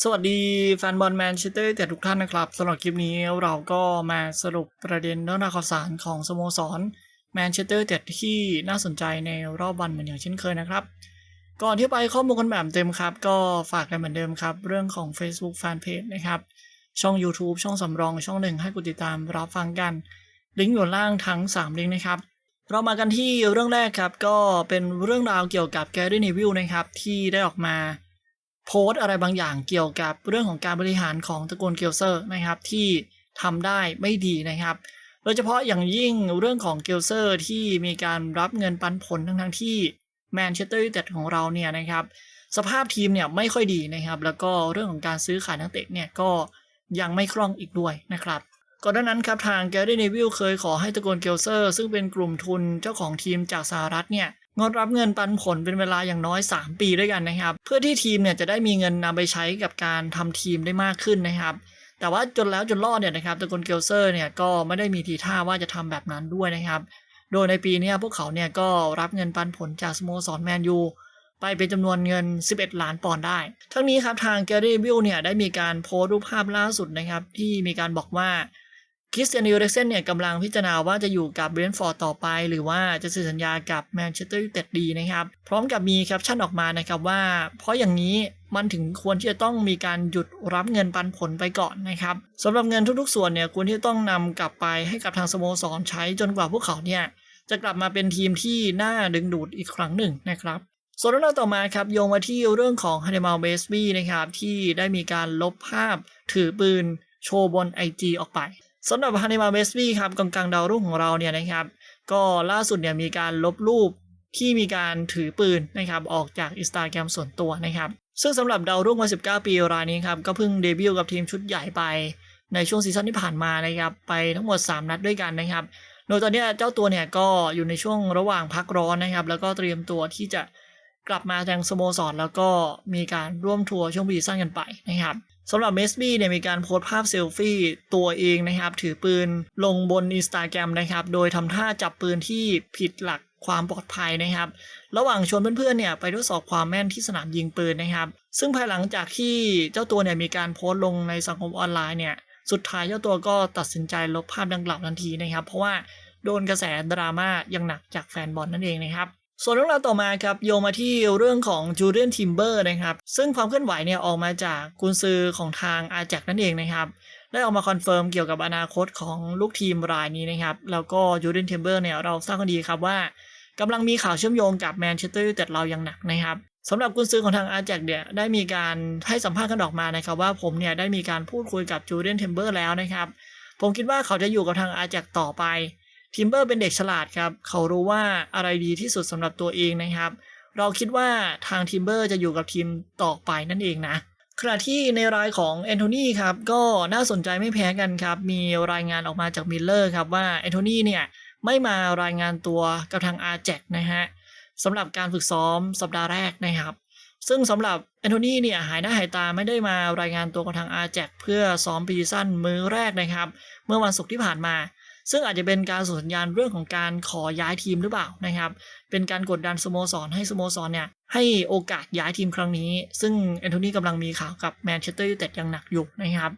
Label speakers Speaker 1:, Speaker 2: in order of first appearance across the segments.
Speaker 1: สวัสดีแฟนบอลแมนเชสเตอร์แต่ทุกท่านนะครับสำหรับคลิปนี้เราก็มาสรุปประเด็นเรื่องราวข่าวสารของสโมสรแมนเชสเตอร์แต่ที่น่าสนใจในรอบวันเหมือนอย่างเช่นเคยนะครับ ก่อนที่ไปข้อมูลกันแบบเต็มครับ ก็ฝากกันเหมือนเดิมครับ เรื่องของ Facebook Fanpage นะครับ ช่อง YouTube ช่องสำรองช่องหนึ่งให้กดติดตามรับฟังกัน ลิงก์อยู่ล่างทั้ง 3 ลิงก์นะครับ เรามากันที่เรื่องแรกครับก็เป็นเรื่องราวเกี่ยวกับแกรี่เนวิลนะครับที่ได้ออกมา โพสต์อะไรบางอย่างเกี่ยวกับเรื่องของการบริหารของตระกูลเกลเซอร์นะครับที่ทำได้ไม่ดีนะครับ โดยเฉพาะอย่างยิ่งเรื่องของเกลเซอร์ที่มีการรับเงินปันผลทั้งทั้งที่แมนเชสเตอร์ยูไนเต็ดของเราเนี่ยนะครับสภาพทีมเนี่ยไม่ค่อยดีนะครับ แล้วก็เรื่องของการซื้อขายนักเตะเนี่ยก็ยังไม่คล่องอีกด้วยนะครับก่อนหน้านั้นครับทางแกรี่เนวิลเคยขอให้ตระกูลเกลเซอร์ ซึ่งเป็นกลุ่มทุนเจ้าของทีมจากสหรัฐเนี่ย งดรับเงินปันผลเป็นเวลาอย่างน้อย 3 ปีด้วยกันนะครับ เพื่อที่ทีมเนี่ยจะได้มีเงินนำไปใช้กับการทำทีมได้มากขึ้นนะครับ แต่ว่าจนแล้วจนรอดเนี่ยนะครับตะกลเกลเซอร์เนี่ยก็ไม่ได้มีทีท่าว่าจะทำแบบนั้นด้วยนะครับ โดยในปีนี้พวกเขาเนี่ยก็รับเงินปันผลจากสโมสรแมนยูไปเป็นจำนวนเงิน 11 ล้านปอนด์ได้ ทั้งนี้ครับทางแกรี่วิลเนี่ยได้มีการโพสต์รูปภาพล่าสุดนะครับ ที่มีการบอกว่า คริสเตียนยูเรกเซนเนี่ยกำลังพิจารณาว่าจะอยู่กับเบรนท์ฟอร์ดต่อไป หรือว่าจะเซ็นสัญญากับแมนเชสเตอร์ยูไนเต็ดดีนะครับ พร้อมกับมีแคปชั่นออกมานะครับว่า เพราะอย่างนี้มันถึงควรที่จะต้องมีการหยุดรับเงินปันผลไปก่อนนะครับสำหรับเงินทุกๆส่วนเนี่ยควรที่จะต้องนำกลับไปให้กับทางสโมสรใช้จนกว่าพวกเขาเนี่ยจะกลับมาเป็นทีมที่น่าดึงดูดอีกครั้งหนึ่งนะครับส่วนเรื่องราวต่อมาครับโยงมาที่เรื่องของฮันเดมาลเบสบี้นะครับที่ได้มีการลบภาพถือปืนโชว์บน IG ออกไป สำหรับฮันเดมาเบสบี้ครับกองกลางดาวรุ่งของเราเนี่ยนะครับ ก็ล่าสุดเนี่ยมีการลบรูปที่มีการถือปืนนะครับออกจากอินสตาแกรมส่วนตัวนะครับ ซึ่งสำหรับดาวรุ่งวัย19 ปีรายนี้ครับ ก็เพิ่งเดบิวต์กับทีมชุดใหญ่ไปในช่วงซีซั่นที่ผ่านมานะครับไปทั้งหมด 3 นัดด้วยกันนะครับ โดยตอนนี้เจ้าตัวเนี่ยก็อยู่ในช่วงระหว่างพักร้อนนะครับ แล้วก็เตรียมตัวที่จะกลับมาแทงสโมสรแล้วก็มีการร่วมทัวร์ช่วงปีสั้นกันไปนะครับ สำหรับเมสบี้เนี่ยมีการโพสต์ภาพเซลฟี่ตัวเองนะครับ ถือปืนลงบนอินสตาแกรมนะครับ โดยทำท่าจับปืนที่ผิดหลักความปลอดภัยนะครับ ระหว่างชวนเพื่อนๆเนี่ยไปทดสอบความแม่นที่สนามยิงปืนนะครับ ซึ่งภายหลังจากที่เจ้าตัวเนี่ยมีการโพสต์ลงในสังคมออนไลน์เนี่ย สุดท้ายเจ้าตัวก็ตัดสินใจลบภาพดังกล่าวทันทีนะครับ เพราะว่าโดนกระแสดราม่าอย่างหนักจากแฟนบอลนั่นเองนะครับ ส่วนเรื่องราวต่อมาครับโยงมาที่เรื่องของจูเลียนทิมเบอร์นะครับ ซึ่งความเคลื่อนไหวเนี่ยออกมาจากกุนซือของทางอาแจกนั่นเองนะครับ ได้ออกมาคอนเฟิร์มเกี่ยวกับอนาคตของลูกทีมรายนี้นะครับ แล้วก็จูเลียนทิมเบอร์เนี่ยเราทราบกันดีครับว่ากำลังมีข่าวเชื่อมโยงกับแมนเชสเตอร์ยูไนเต็ดเราอย่างหนักนะครับสำหรับกุนซือของทางอาแจกเนี่ยได้มีการให้สัมภาษณ์กันออกมานะครับว่าผมเนี่ยได้มีการพูดคุยกับจูเลียนทิมเบอร์แล้วนะครับผมคิดว่าเขาจะอยู่กับทางอาแจกต่อไป ทิมเบอร์เป็นเด็กฉลาดครับ เขารู้ว่าอะไรดีที่สุดสำหรับตัวเองนะครับ เราคิดว่าทางทิมเบอร์จะอยู่กับทีมต่อไปนั่นเองนะขณะที่ในรายของแอนโทนีครับก็น่าสนใจไม่แพ้กันครับ มีรายงานออกมาจากมิลเลอร์ครับว่าแอนโทนีเนี่ยไม่มารายงานตัวกับทางอาแจกนะฮะสำหรับการฝึกซ้อมสัปดาห์แรกนะครับ ซึ่งสำหรับแอนโทนีเนี่ยหายหน้าหายตาไม่ได้มารายงานตัวกับทางอาแจกเพื่อซ้อมปีสั้นมือแรกนะครับ เมื่อวันศุกร์ที่ผ่านมา ซึ่งอาจจะเป็นการส่งสัญญาณเรื่องของการขอย้ายทีมหรือเปล่านะครับ เป็นการกดดันสโมสรให้สโมสรเนี่ยให้โอกาสย้ายทีมครั้งนี้ ซึ่งแอนโทนีกำลังมีข่าวกับแมนเชสเตอร์ยูไนเต็ดอย่างหนักอยู่นะครับ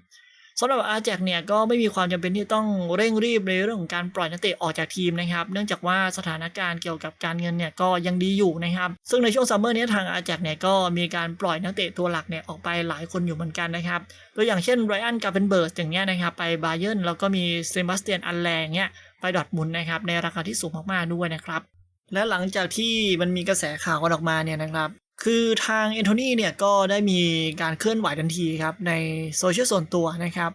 Speaker 1: สำหรับอาแจกเนี่ยก็ไม่มีความจำเป็นที่ต้องเร่งรีบในเรื่องของการปล่อยนักเตะออกจากทีมนะครับ เนื่องจากว่าสถานการณ์เกี่ยวกับการเงินเนี่ยก็ยังดีอยู่นะครับ ซึ่งในช่วงซัมเมอร์นี้ทางอาแจกเนี่ยก็มีการปล่อยนักเตะตัวหลักเนี่ยออกไปหลายคนอยู่เหมือนกันนะครับ ตัวอย่างเช่นไรอันกาเป็นเบิร์สอย่างเงี้ยนะครับไปบาเยิร์นแล้วก็มีเซบาสเตียนอันแลงเงี้ยไปดอทมุนนะครับในราคาที่สูงมากๆด้วยนะครับและหลังจากที่มันมีกระแสข่าวกันออกมาเนี่ยนะครับ คือทางเอนโทนีเนี่ยก็ได้มีการเคลื่อนไหวทันทีครับในโซเชียลส่วนตัวนะครับ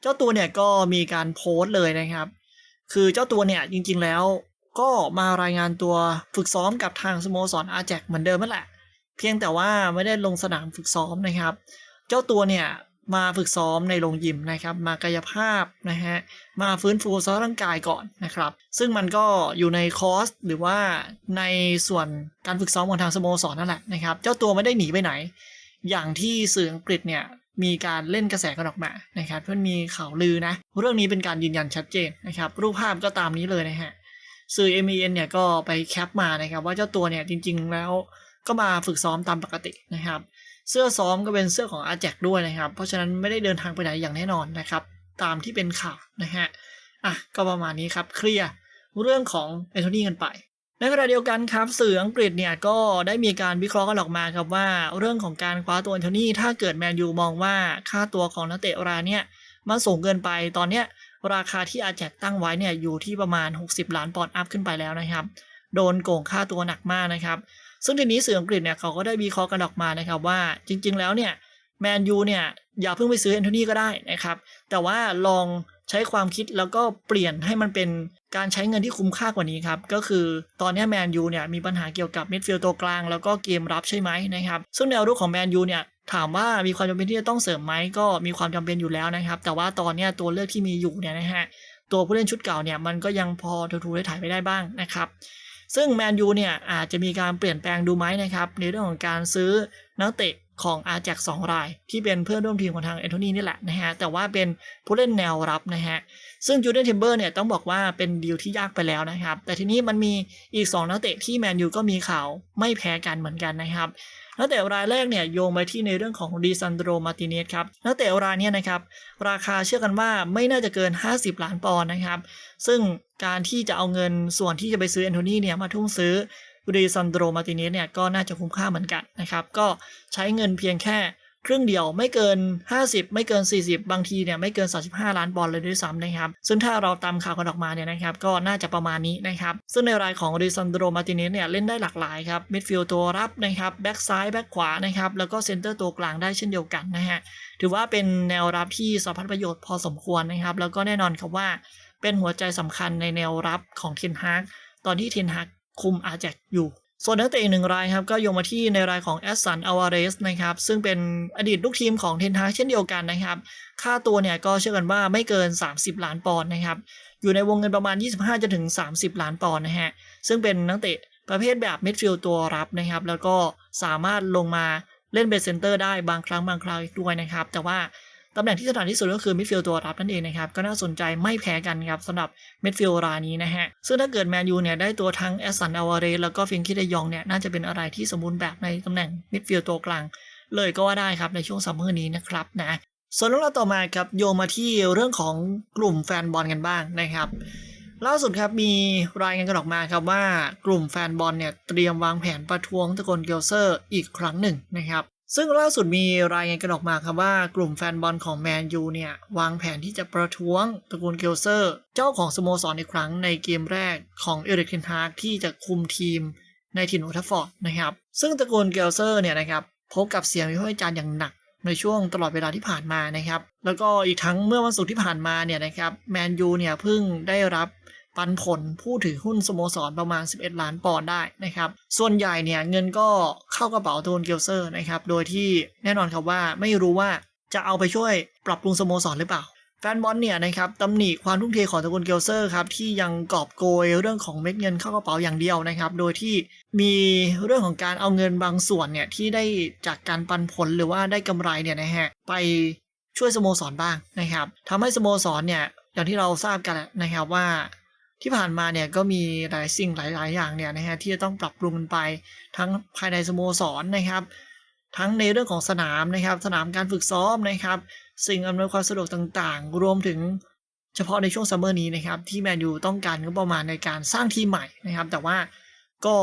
Speaker 1: เจ้าตัวเนี่ยก็มีการโพสต์เลยนะครับ คือเจ้าตัวเนี่ยจริงๆแล้วก็มารายงานตัวฝึกซ้อมกับทางสโมสรอาแจกเหมือนเดิมนั่นแหละ เพียงแต่ว่าไม่ได้ลงสนามฝึกซ้อมนะครับ เจ้าตัวเนี่ย มาฝึกซ้อมในโรงยิมนะครับ มากายภาพนะฮะมาฟื้นฟูสภาพร่างกายก่อนนะครับ ซึ่งมันก็อยู่ในคอร์สหรือว่าในส่วนการฝึกซ้อมของทางสโมสรนั่นแหละนะครับ เจ้าตัวไม่ได้หนีไปไหน อย่างที่สื่ออังกฤษเนี่ยมีการเล่นกระแสกันออกมานะครับมันมีข่าวลือนะ เรื่องนี้เป็นการยืนยันชัดเจนนะครับ รูปภาพก็ตามนี้เลยนะฮะสื่อ MEN เนี่ยก็ไปแคปมานะครับ ว่าเจ้าตัวเนี่ยจริง ๆ แล้วก็มาฝึกซ้อมตามปกตินะครับ เสื้อซ้อมก็เป็นเสื้อของอาแจกด้วยนะครับ เพราะฉะนั้นไม่ได้เดินทางไปไหนอย่างแน่นอนนะครับ ตามที่เป็นข่าวนะฮะอะก็ประมาณนี้ครับเคลียร์เรื่องของแอนโทนีกันไป ในขณะเดียวกันครับสื่ออังกฤษเนี่ยก็ได้มีการวิเคราะห์กันออกมาครับว่า เรื่องของการคว้าตัวแอนโทนีถ้าเกิดแมนยูมองว่าค่าตัวของนักเตะรายเนี่ยมันสูงเกินไปตอนเนี้ยราคาที่อาแจกตั้งไว้เนี่ยอยู่ที่ประมาณ 60 ล้านปอนด์อัพขึ้นไปแล้วนะครับ โดนโกงค่าตัวหนักมากนะครับ ซึ่งทีนี้สื่ออังกฤษเนี่ยเขาก็ได้วิเคราะห์กันออกมานะครับว่าจริง ๆ แล้วเนี่ยแมนยูเนี่ยอย่าเพิ่งไปซื้อแอนโทนีก็ได้นะครับ แต่ว่าลองใช้ความคิดแล้วก็เปลี่ยนให้มันเป็นการใช้เงินที่คุ้มค่ากว่านี้ครับ ก็คือตอนนี้แมนยูเนี่ยมีปัญหาเกี่ยวกับมิดฟิลด์ตัวกลาง แล้วก็เกมรับใช่ไหมนะครับ ซึ่งแนวรุกของแมนยูเนี่ยถามว่ามีความจำเป็นที่จะต้องเสริมไหมก็มีความจำเป็นอยู่แล้วนะครับ แต่ว่าตอนนี้ตัวเลือกที่มีอยู่เนี่ยนะฮะตัวผู้เล่นชุดเก่าเนี่ยมันก็ยังพอทูๆได้ถ่ายไปได้บ้างนะครับ ซึ่งแมนยูเนี่ยอาจจะมีการเปลี่ยนแปลงดูไหมนะครับในเรื่องของการซื้อนักเตะของอาแจกสองราย ที่เป็นเพื่อนร่วมทีมของทางแอนโทนีนี่แหละนะฮะ แต่ว่าเป็นผู้เล่นแนวรับนะฮะ ซึ่งจูเดนเทมเบอร์เนี่ยต้องบอกว่าเป็นดีลที่ยากไปแล้วนะครับ แต่ทีนี้มันมีอีก 2 นักเตะที่แมนยูก็มีข่าวไม่แพ้กันเหมือนกันนะครับ นักเตะรายแรกเนี่ยโยงไปที่ในเรื่องของดิซันโดรมาติเนสครับนักเตะรายนี้นะครับราคาเชื่อกันว่าไม่น่าจะเกิน 50 ล้านปอนด์นะครับ ซึ่งการที่จะเอาเงินส่วนที่จะไปซื้อแอนโทนีเนี่ยมาทุ่มซื้อดิซันโดรมาติเนสเนี่ยก็น่าจะคุ้มค่าเหมือนกันนะครับก็ใช้เงินเพียงแค่ ครึ่งเดียวไม่เกิน 50 ไม่เกิน 40 บางทีเนี่ยไม่เกิน 35 ล้านปอนด์เลยด้วยซ้ำนะครับซึ่งถ้าเราตามข่าวกันออกมาเนี่ยนะครับก็น่าจะประมาณนี้นะครับซึ่งในรายของดิซันโดรมาติเนสเนี่ยเล่นได้หลากหลายครับมิดฟิลด์ตัวรับนะครับแบ็กซ้ายแบ็กขวานะครับแล้วก็เซนเตอร์ตัวกลางได้เช่นเดียวกันนะฮะถือว่าเป็นแนวรับที่สะพัดประโยชน์พอสมควรนะครับแล้วก็แน่นอนครับว่าเป็นหัวใจสำคัญในแนวรับของเทนฮากตอนที่เทนฮากคุมอาแจกอยู่ ส่วนนักเตะอีกหนึ่งรายครับก็โยงมาที่ในรายของแอสซันอาวาเรสนะครับซึ่งเป็นอดีตลูกทีมของเทนฮากเช่นเดียวกันนะครับ ค่าตัวเนี่ยก็เชื่อกันว่าไม่เกิน 30 ล้านปอนด์นะครับ อยู่ในวงเงินประมาณ 25จะถึง30 ล้านปอนด์นะฮะ ซึ่งเป็นนักเตะประเภทแบบมิดฟิลด์ตัวรับนะครับ แล้วก็สามารถลงมาเล่นเป็นเซนเตอร์ได้บางครั้งบางคราวอีกด้วยนะครับ แต่ว่า ตำแหน่งที่ถนัดที่สุดก็คือมิดฟิลด์ตัวรับนั่นเองนะครับก็น่าสนใจไม่แพ้กันครับสำหรับมิดฟิลด์รายนี้นะฮะซึ่งถ้าเกิดแมนยูเนี่ยได้ตัวทั้งแอสซันอวาเรแล้วก็ฟิงคิดยองเนี่ยน่าจะเป็นอะไรที่สมบูรณ์แบบในตำแหน่งมิดฟิลด์ตัวกลางเลยก็ว่าได้ครับในช่วงซัมเมอร์นี้นะครับนะส่วนเรื่องราวต่อมาครับโยงมาที่เรื่องของกลุ่มแฟนบอลกันบ้างนะครับล่าสุดครับมีรายงานกันออกมาครับว่ากลุ่มแฟนบอลเนี่ยเตรียมวางแผนประท้วงตะโกนเกลเซอร์อีกครั้งหนึ่งนะครับ ซึ่งล่าสุดมีรายงานกันออกมาครับว่ากลุ่มแฟนบอลของแมนยูเนี่ย วางแผนที่จะประท้วงตระกูลเกลเซอร์ เจ้าของสโมสรอีกครั้งในเกมแรกของเอริกเทนฮากที่จะคุมทีมในถิ่นโอทัฟฟอร์ดนะครับ ซึ่งตระกูลเกลเซอร์เนี่ยนะครับพบกับเสียงวิพากษ์วิจารณ์อย่างหนักในช่วงตลอดเวลาที่ผ่านมานะครับ แล้วก็อีกทั้งเมื่อวันศุกร์ที่ผ่านมาเนี่ยนะครับแมนยูเนี่ยเพิ่งได้รับ ปันผลผู้ถือหุ้นสโมสรประมาณ 11 ล้านปอนด์ได้นะครับ ส่วนใหญ่เนี่ยเงินก็เข้ากระเป๋าตูนเกลเซอร์นะครับ โดยที่แน่นอนครับว่าไม่รู้ว่าจะเอาไปช่วยปรับปรุงสโมสรหรือเปล่าแฟนบอลเนี่ยนะครับตำหนิความทุ่มเทของตระกูลเกลเซอร์ครับที่ยังกอบโกยเรื่องของเม็ดเงินเข้ากระเป๋าอย่างเดียวนะครับ โดยที่มีเรื่องของการเอาเงินบางส่วนเนี่ยที่ได้จากการปันผลหรือว่าได้กำไรเนี่ยนะฮะไปช่วยสโมสรบ้างนะครับทำให้สโมสรเนี่ยอย่างที่เราทราบกันนะครับว่า ที่ผ่านมาเนี่ยก็มีหลายสิ่งหลาย ๆ อย่างเนี่ยนะฮะที่จะต้องปรับปรุงกันไป ทั้งภายในสโมสรนะครับ ทั้งในเรื่องของสนามนะครับ สนามการฝึกซ้อมนะครับ สิ่งอำนวยความสะดวกต่างๆ รวมถึงเฉพาะในช่วงซัมเมอร์นี้นะครับ ที่แมนยูต้องการงบประมาณในการสร้างทีมใหม่นะครับ แต่ว่าก็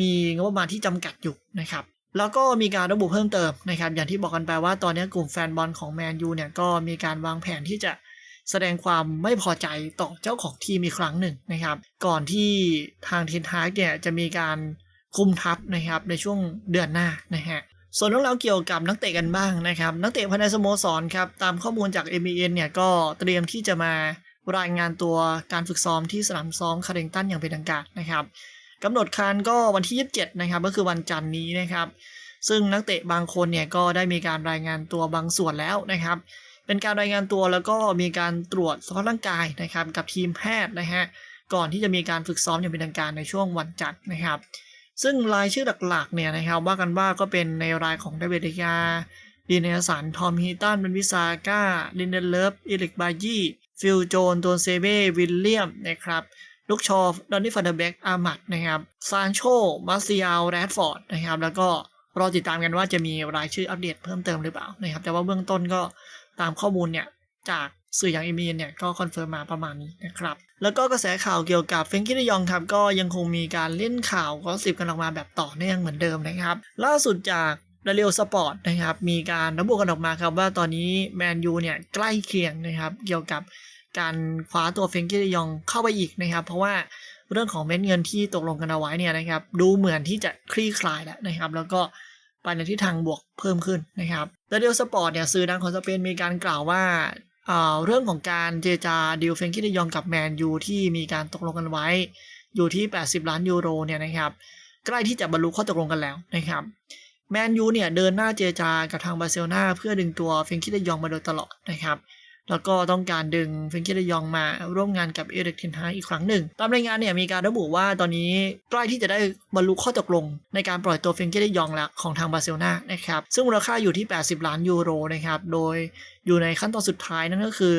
Speaker 1: มีงบประมาณที่จำกัดอยู่นะครับ แล้วก็มีการระบุเพิ่มเติมนะครับ อย่างที่บอกกันไปว่าตอนนี้กลุ่มแฟนบอลของแมนยูเนี่ยก็มีการวางแผนที่จะ แสดงความไม่พอใจต่อเจ้าของทีมอีกครั้งหนึ่งนะครับ ก่อนที่ทางเทนฮากเนี่ยจะมีการคุมทัพนะครับในช่วงเดือนหน้านะฮะส่วนเรื่องราวเกี่ยวกับนักเตะกันบ้างนะครับนักเตะภายในสโมสรครับตามข้อมูลจาก m อ n เนี่ยก็เตรียมที่จะมารายงานตัวการฝึกซ้อมที่สนามซ้อมคาริงตันอย่างเป็นทางการนะครับกำหนดการก็วันที่ 27 นะครับก็คือวันจันทร์นี้นะครับ ซึ่งนักเตะบางคนเนี่ยก็ได้มีการรายงานตัวบางส่วนแล้วนะครับ เป็นการรายงานตัวแล้วก็มีการตรวจสภาพร่างกายนะครับกับทีมแพทย์นะฮะก่อนที่จะมีการฝึกซ้อมอย่างเป็นทางการในช่วงวันจันทร์นะครับ ซึ่งรายชื่อหลักๆเนี่ยนะครับว่ากันว่าก็เป็นในรายของเดวิดเดยาดีเนสันทอมฮีตันเบนวิซาก้าลินเดนเลฟอิลิกบายี่ฟิลโจนตัวเซเบวิลเลียมนะครับลูกชอฟดอนนี่ฟันเดเบกอามัดนะครับซานโชมาซิอาลแรดฟอร์ดนะครับแล้วก็รอติดตามกันว่าจะมีรายชื่ออัปเดตเพิ่มเติมหรือเปล่านะครับแต่ว่าเบื้องต้นก็ ตามข้อมูลเนี่ยจากสื่ออย่างเอมีเนี่ยก็คอนเฟิร์มมาประมาณนี้นะครับ แล้วก็กระแสข่าวเกี่ยวกับเฟงกี้ดยองครับก็ยังคงมีการเล่นข่าวก็สิบกันออกมาแบบต่อเนื่องเหมือนเดิมนะครับ ล่าสุดจากดาริโอสปอร์ตนะครับมีการระบุกันออกมาครับว่าตอนนี้แมนยูเนี่ยใกล้เคียงนะครับเกี่ยวกับการคว้าตัวเฟงกี้ดยองเข้าไปอีกนะครับ เพราะว่าเรื่องของเม็ดเงินที่ตกลงกันเอาไว้เนี่ยนะครับ ดูเหมือนที่จะคลี่คลายแล้วนะครับ แล้วก็ไปในทิศทางบวกเพิ่มขึ้นนะครับ ดาริโอสปอร์ตเนี่ยสื่อดังของสเปนมีการกล่าวว่าเอ่อเรื่องของการเจรจาดิวเฟงกี้ดยองกับแมนยูที่มีการตกลงกันไว้ อยู่ที่ 80 ล้านยูโรเนี่ยนะครับใกล้ที่จะบรรลุข้อตกลงกันแล้วนะครับแมนยูเนี่ยเดินหน้าเจรจากับทางบาร์เซโลนาเพื่อดึงตัวเฟงกิเดยองมาโดยตลอดนะครับ แล้วก็ต้องการดึงเฟงกี้ดยองมาร่วมงานกับเอริกเทนฮาอีกครั้งหนึ่ง ตามรายงานเนี่ยมีการระบุว่าตอนนี้ใกล้ที่จะได้บรรลุข้อตกลง ในการปล่อยตัวเฟงกี้ดยองแล้วของทางบาร์เซโลนานะครับซึ่งมูลค่าอยู่ที่ 80 ล้านยูโรนะครับโดยอยู่ในขั้นตอนสุดท้ายนั่นก็คือ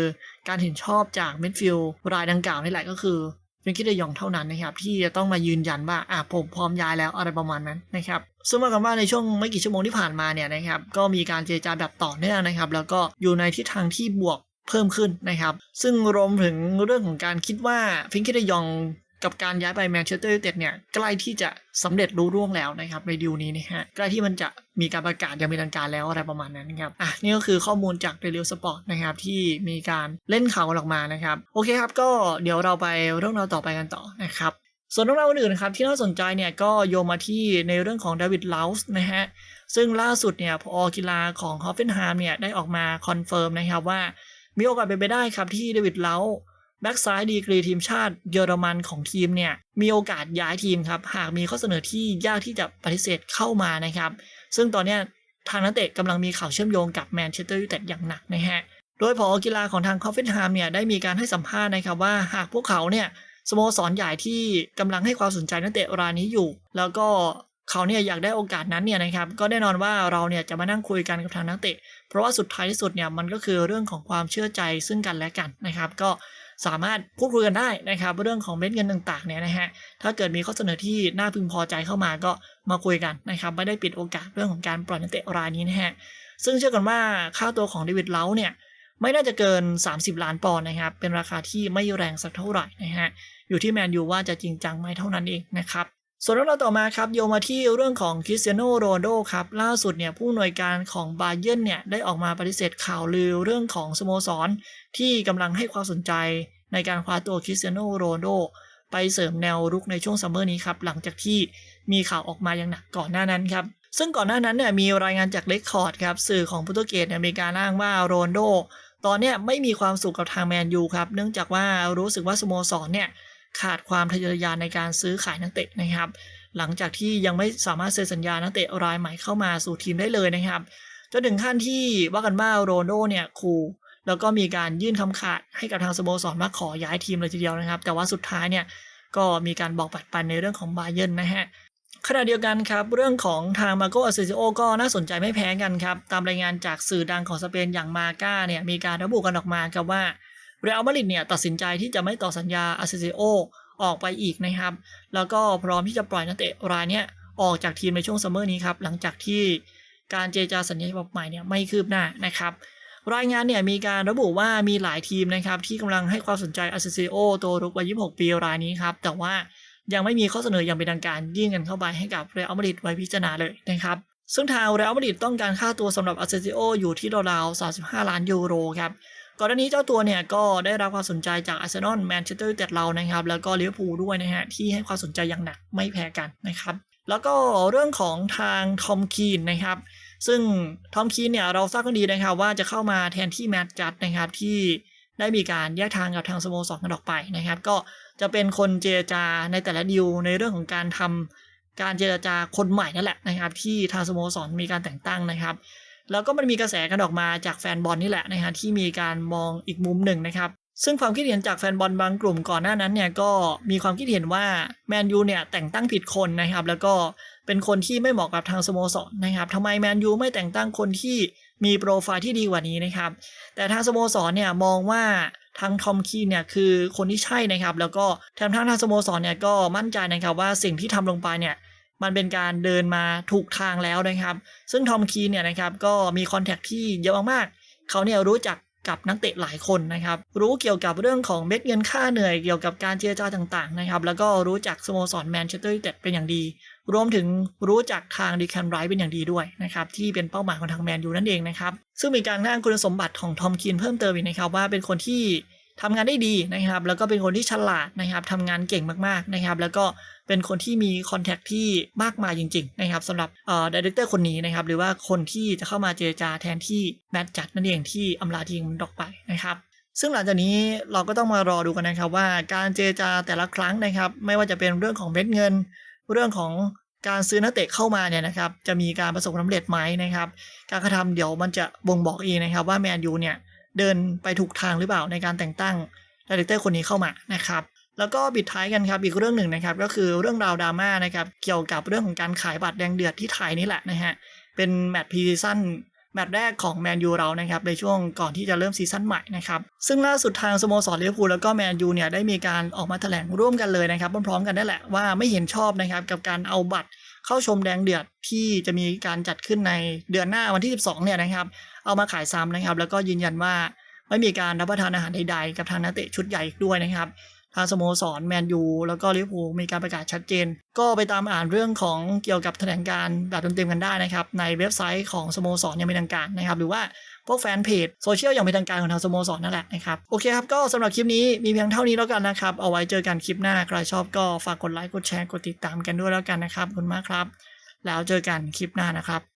Speaker 1: การเห็นชอบจากมิดฟิลด์รายดังกล่าวนี่แหละก็คือเฟนคิดเดยองเท่านั้นนะครับที่จะต้องมายืนยันว่าอะผมพร้อมย้ายแล้วอะไรประมาณนั้นนะครับซึ่งว่ากันว่าในช่วงไม่กี่ชั่วโมงที่ผ่านมาเนี่ยนะครับก็มีการเจรจาแบบต่อเนื่องนะครับแล้วก็อยู่ในทิศทางที่บวก เพิ่มขึ้นนะครับ ซึ่งรวมถึงเรื่องของการคิดว่าเฟนคิดเดยองกับการย้ายไปแมนเชสเตอร์ยูไนเต็ดเนี่ยใกล้ที่จะสำเร็จรู้ร่วงแล้วนะครับในดีลนี้นะฮะใกล้ที่มันจะมีการประกาศอย่างเป็นทางการแล้วอะไรประมาณนั้นนะครับอะนี่ก็คือข้อมูลจากเดลิวสปอร์ตนะครับที่มีการเล่นข่าวกันออกมานะครับ โอเคครับก็เดี๋ยวเราไปเรื่องราวต่อไปกันต่อนะครับส่วนเรื่องราวอื่นนะครับที่น่าสนใจเนี่ยก็โยงมาที่ในเรื่องของดาวิดลาส์นะฮะซึ่งล่าสุดเนี่ยพอกีฬาของฮอฟเฟนไฮม์เนี่ยได้ออกมาคอนเฟิร์มนะครับว่า มีโอกาสเป็นไปได้ครับที่เดวิดเลาแบ็กซ้ายดีกรีทีมชาติเยอรมันของทีมเนี่ยมีโอกาสย้ายทีมครับ หากมีข้อเสนอที่ยากที่จะปฏิเสธเข้ามานะครับ ซึ่งตอนนี้ทางนักเตะกำลังมีข่าวเชื่อมโยงกับแมนเชสเตอร์ยูไนเต็ดอย่างหนักนะฮะโดยผอกีฬาของทางคอฟเฟนไฮมเนี่ยได้มีการให้สัมภาษณ์นะครับว่าหากพวกเขาเนี่ยสโมสรใหญ่ที่กำลังให้ความสนใจนักเตะรายนี้อยู่ แล้วก็ เขาเนี่ยอยากได้โอกาสนั้นเนี่ยนะครับก็แน่นอนว่าเราเนี่ยจะมานั่งคุยกันกับทางนักเตะ เพราะว่าสุดท้ายที่สุดเนี่ยมันก็คือเรื่องของความเชื่อใจซึ่งกันและกันนะครับ ก็สามารถพูดคุยกันได้นะครับเรื่องของเม็ดเงินต่างๆเนี่ยนะฮะถ้าเกิดมีข้อเสนอที่น่าพึงพอใจเข้ามาก็มาคุยกันนะครับไม่ได้ปิดโอกาสเรื่องของการปล่อยนักเตะรายนี้นะฮะซึ่งเชื่อกันว่าค่าตัวของเดวิดเลาเนี่ยไม่น่าจะเกิน 30 ล้านปอนด์นะครับเป็นราคาที่ไม่แรงสักเท่าไหร่นะฮะอยู่ที่แมนยูว่าจะจริงจังไหมเท่านั้นเองนะครับ ส่วนเรื่องราวต่อมาครับโยมาที่เรื่องของคริสเตียโนโรนโดครับล่าสุดเนี่ยผู้อำนวยการของบาเยนเนี่ยได้ออกมาปฏิเสธข่าวลือเรื่องของสโมสร ที่กำลังให้ความสนใจในการคว้าตัวคริสเตียโนโรนโดไปเสริมแนวรุกในช่วงซัมเมอร์นี้ครับหลังจากที่มีข่าวออกมาอย่างหนักก่อนหน้านั้นครับซึ่งก่อนหน้านั้นเนี่ยมีรายงานจากเลคคอร์ดครับสื่อของโปรตุเกสเนี่ยมีการอ้างว่าโรนโดตอนเนี้ยไม่มีความสุขกับทางแมนยูครับเนื่องจากว่ารู้สึกว่าสโมสรเนี่ย ขาดความทะเยอทะยานในการซื้อขายนักเตะนะครับ หลังจากที่ยังไม่สามารถเซ็นสัญญานักเตะรายใหม่เข้ามาสู่ทีมได้เลยนะครับจนถึงขั้นที่ว่ากันว่าโรนโดเนี่ยขู่แล้วก็มีการยื่นคำขาดให้กับทางสโมสรมาขอย้ายทีมเลยทีเดียวนะครับ แต่ว่าสุดท้ายเนี่ยก็มีการบอกปัดปันในเรื่องของบาเยินนะฮะขณะเดียวกันครับ เรื่องของทางมาโกอาเซซิโอก็น่าสนใจไม่แพ้กันครับ ตามรายงานจากสื่อดังของสเปนอย่างมาก้าเนี่ยมีการระบุกันออกมาครับว่า เรอัลมาดริดเนี่ยตัดสินใจที่จะไม่ต่อสัญญาอาเซซิโอออกไปอีกนะครับ แล้วก็พร้อมที่จะปล่อยนักเตะรายเนี้ยออกจากทีมในช่วงซัมเมอร์นี้ครับ หลังจากที่การเจรจาสัญญาฉบับใหม่เนี่ยไม่คืบหน้านะครับ รายงานเนี่ยมีการระบุว่ามีหลายทีมนะครับ ที่กำลังให้ความสนใจอาเซซิโอตัวรุกวัย 26 ปีรายนี้ครับ แต่ว่ายังไม่มีข้อเสนออย่างเป็นทางการยื่นกันเข้าไปให้กับเรอัลมาดริดไว้พิจารณาเลยนะครับซึ่งทางเรอัลมาดริดต้องการค่าตัวสำหรับอาเซซิโออยู่ที่ราวๆ35 ล้านยูโรครับ ก่อนหน้านี้เจ้าตัวเนี่ยก็ได้รับความสนใจจากอาร์เซนอลแมนเชสเตอร์ยูไนเต็ดเรานะครับ แล้วก็ลิเวอร์พูลด้วยนะฮะ ที่ให้ความสนใจอย่างหนักไม่แพ้กันนะครับ แล้วก็เรื่องของทางทอมคีนนะครับ ซึ่งทอมคีนเนี่ยเราทราบกันดีนะครับว่าจะเข้ามาแทนที่แมตต์จัดนะครับที่ได้มีการแยกทางกับทางสโมสรกันออกไปนะครับ ก็จะเป็นคนเจรจาในแต่ละดีลในเรื่องของการทำการเจรจาคนใหม่นั่นแหละนะครับ ที่ทางสโมสรมีการแต่งตั้งนะครับ แล้วก็มันมีกระแสกันออกมาจากแฟนบอลนี่แหละนะฮะที่มีการมองอีกมุมหนึ่งนะครับ ซึ่งความคิดเห็นจากแฟนบอลบางกลุ่มก่อนหน้านั้นเนี่ยก็มีความคิดเห็นว่าแมนยูเนี่ยแต่งตั้งผิดคนนะครับแล้วก็เป็นคนที่ไม่เหมาะกับทางสโมสรนะครับทำไมแมนยูไม่แต่งตั้งคนที่มีโปรไฟล์ที่ดีกว่านี้นะครับ แต่ทางสโมสรเนี่ยมองว่าทางทอมคีนเนี่ยคือคนที่ใช่นะครับ แล้วก็แถมทางทางสโมสรเนี่ยก็มั่นใจนะครับว่าสิ่งที่ทำลงไปเนี่ย มันเป็นการเดินมาถูกทางแล้วนะครับ ซึ่งทอมคีนเนี่ยนะครับก็มีคอนแทคที่เยอะมากๆเขาเนี่ยรู้จักกับนักเตะหลายคนนะครับ รู้เกี่ยวกับเรื่องของเม็ดเงินค่าเหนื่อยเกี่ยวกับการเจรจาต่างๆนะครับ แล้วก็รู้จักสโมสรแมนเชสเตอร์ยูไนเต็ดเป็นอย่างดี รวมถึงรู้จักทางดีแคนไรท์เป็นอย่างดีด้วยนะครับ ที่เป็นเป้าหมายของทางแมนยูนั่นเองนะครับ ซึ่งมีการอ้างคุณสมบัติของทอมคีนเพิ่มเติมอีกนะครับว่าเป็นคนที่ทำงานได้ดีนะครับ แล้วก็เป็นคนที่ฉลาดนะครับทำงานเก่งมากๆนะครับ แล้วก็ เป็นคนที่มีคอนแทคที่มากมายจริงๆนะครับสำหรับเอ่อดีเรคเตอร์คนนี้นะครับหรือว่าคนที่จะเข้ามาเจรจาแทนที่แมตจัดนั่นเองที่อำลาทีมดอกไปนะครับซึ่งหลังจากนี้เราก็ต้องมารอดูกันนะครับว่าการเจรจาแต่ละครั้งนะครับ ไม่ว่าจะเป็นเรื่องของเม็ดเงิน เรื่องของการซื้อนักเตะเข้ามาเนี่ยนะครับจะมีการประสบความสำเร็จไหมนะครับ การกระทำเดี๋ยวมันจะบ่งบอกเองนะครับว่าแมนยูเนี่ยเดินไปถูกทางหรือเปล่าในการแต่งตั้งดีเรคเตอร์คนนี้เข้ามานะครับ แล้วก็ปิดท้ายกันครับอีกเรื่องหนึ่งนะครับก็คือเรื่องราวดราม่านะครับเกี่ยวกับเรื่องของการขายบัตรแดงเดือดที่ไทยนี่แหละนะฮะเป็นแมตช์พรีซีซั่นแมตช์แรกของแมนยูเรานะครับในช่วงก่อนที่จะเริ่มซีซั่นใหม่นะครับซึ่งล่าสุดทางสโมสรลิเวอร์พูลแล้วก็แมนยูเนี่ยได้มีการออกมาแถลงร่วมกันเลยนะครับพร้อมๆกันนั่นแหละว่าไม่เห็นชอบนะครับกับการเอาบัตรเข้าชมแดงเดือดที่จะมีการจัดขึ้นในเดือนหน้าวันที่ 12เนี่ยนะครับเอามาขายซ้ำนะครับแล้วก็ยืนยันว่าไม่มีการรับประทานอาหารใดๆ กับทางนักเตะชุดใหญ่อีกด้วยนะครับ ทางสโมสรแมนยูแล้วก็ลิเวอร์พูลมีการประกาศชัดเจน ก็ไปตามอ่านเรื่องของเกี่ยวกับแถลงการแบบเต็มๆกันได้นะครับ ในเว็บไซต์ของสโมสรอย่างเป็นทางการนะครับ หรือว่าพวกแฟนเพจโซเชียลอย่างเป็นทางการของทางสโมสรนั่นแหละนะครับ โอเคครับ ก็สำหรับคลิปนี้มีเพียงเท่านี้แล้วกันนะครับ เอาไว้เจอกันคลิปหน้า ใครชอบก็ฝากกดไลค์กดแชร์กดติดตามกันด้วยแล้วกันนะครับขอบคุณมากครับ แล้วเจอกันคลิปหน้านะครับ